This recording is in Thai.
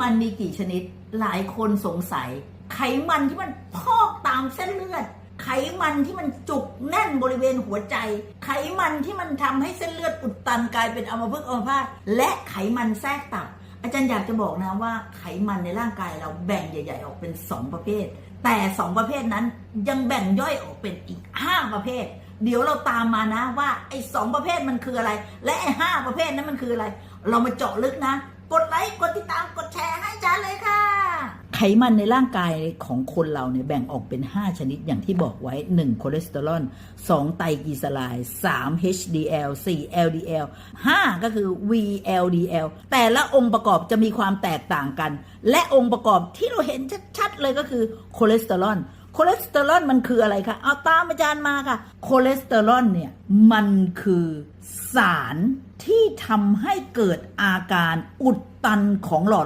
มันมีกี่ชนิด หลายคนสงสัย ไขมันที่มันพอกตามเส้นเลือด ไขมันที่มันจุกแน่นบริเวณหัวใจ ไขมันที่มันทำให้เส้นเลือดอุดตันกลายเป็นอัมพฤกษ์อัมพาตและไขมันแทรกตับอาจารย์อยากจะบอกนะว่าไขมันในร่างกายเราแบ่งใหญ่ ๆ ออกเป็น 2 ประเภท แต่ 2 ประเภทนั้นยังแบ่งย่อยออกเป็นอีก 5 ประเภท เดี๋ยวเราตามมานะว่าไอ้สองประเภทมันคืออะไร และไอ้ห้าประเภทนั้นมันคืออะไร เรามาเจาะลึกนะ กดไลค์กดติดตามกด ไขมันในร่างกายของคนเราเนี่ยแบ่งออกเป็น 5 ชนิดอย่างที่บอกไว้ 1. คอเลสเตอรอล 2. ไตรกลีเซอไรด์ 3. HDL 4. LDL 5 ก็คือ VLDL แต่ละองค์ประกอบจะมีความแตกต่างกัน และองค์ประกอบที่เราเห็นชัดๆเลยก็คือคอเลสเตอรอลคอเลสเตอรอลมันคืออะไรคะ เอาตามอาจารย์มาค่ะ คอเลสเตอรอลเนี่ยมันคือสารที่ทำให้เกิดอาการอุดตันของหลอด